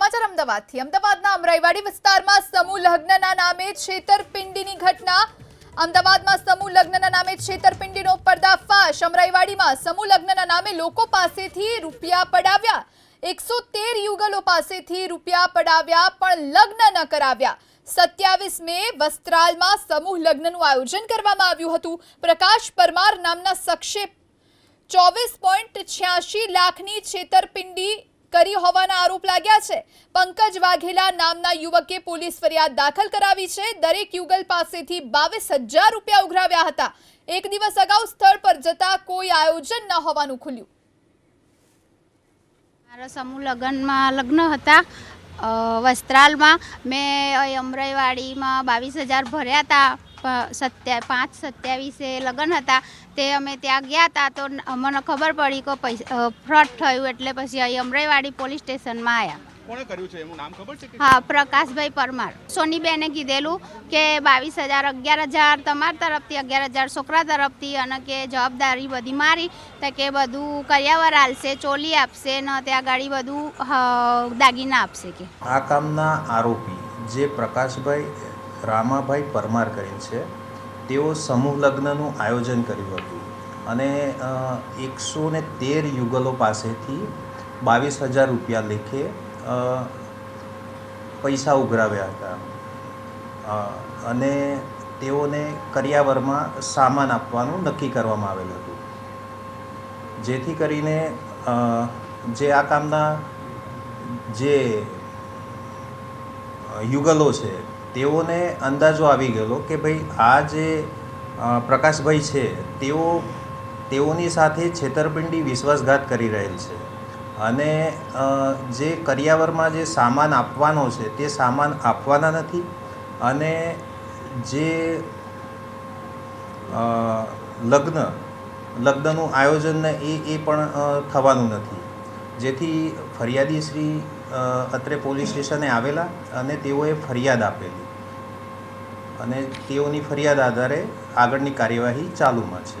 સમાચાર અમદાવાદથી. અમદાવાદના અમરાઈવાડી વિસ્તારમાં સમૂહ લગ્નના નામે છેતરપિંડીની ઘટના. અમદાવાદમાં સમૂહ લગ્નના નામે છેતરપિંડીનો પર્દાફાશ. અમરાઈવાડીમાં સમૂહ લગ્નના નામે લોકો પાસેથી રૂપિયા પડાવ્યા. એકસો તેર યુગલો પાસેથી રૂપિયા પડાવ્યા, પણ લગ્ન ન કરાવ્યા. સત્યાવીસ મે વસ્ત્રાલમાં સમૂહ લગ્નનું આયોજન કરવામાં આવ્યું હતું. પ્રકાશ પરમાર નામના શખ્સે ચોવીસ પોઈન્ટ છ્યાસી લાખની છેતરપિંડી કરી હોવાના આરોપ લાગ્યા છે. પંકજ વાઘેલા નામના યુવકે પોલીસ ફરિયાદ દાખલ કરાવી છે. દરેક યુગલ પાસેથી બાવીસ હજાર રૂપિયા ઉઘરાવ્યા હતા. એક દિવસ અગાઉ સ્થળ પર જતા કોઈ આયોજન ન હોવાનું ખુલ્યું. મારા સમૂહ લગ્નમાં લગ્ન હતા. વસ્ત્રાલમાં. મેં અમરાઈવાડીમાં બાવીસ હજાર ભર્યા હતા. સત્યા પાંચ સત્યાવીસે લગ્ન હતા તે અમે ત્યાં ગયા હતા તો મને ખબર પડી કે પૈસા ફ્રોડ થયું એટલે પછી અહીં અમરાઈવાડી પોલીસ સ્ટેશનમાં આવ્યા કોણે કર્યું છે? એનું નામ ખબર છે હા પ્રકાશભાઈ પરમાર. સોનીબેને કીધેલું કે બાવીસ હજાર અગિયાર હજાર તમારા તરફથી અગિયાર હજાર છોકરા તરફથી અને કે જવાબદારી બધી મારી તો કે બધું કર્યાવર આલશે ચોલી આપશે ને ત્યાં ગાડી બધું દાગીના આપશે કે. આ કામના આરોપી જે પ્રકાશભાઈ રામાભાઈ પરમાર કરીને છે. તેઓ સમૂહ લગ્નનું આયોજન કર્યું હતું. અને એકસો ને તેર યુગલો પાસેથી બાવીસ હજાર રૂપિયા લેખે પૈસા ઉઘરાવ્યા હતા. અને તેઓને કરિયાવરમાં સામાન આપવાનું નક્કી કરવામાં આવેલ હતું. જેથી કરીને જે આ કામના જે યુગલો છે તેઓને અંદાજો આવી ગયેલો કે ભાઈ આ જે પ્રકાશભાઈ છે, તેઓ, તેઓની સાથે છેતરપિંડી, વિશ્વાસઘાત કરી રહેલ છે. અને જે કરિયાવરમાં જે સામાન આપવાનો છે, તે સામાન આપવાના નથી. અને જે લગ્ન, લગ્નનું આયોજન એ એ પણ થવાનું નથી. જેથી ફરિયાદી શ્રી અત્રે પોલીસ સ્ટેશને આવેલા અને તેઓએ ફરિયાદ આપેલી. અને તેઓની ફરિયાદ આધારે આગળની કાર્યવાહી ચાલુમાં છે.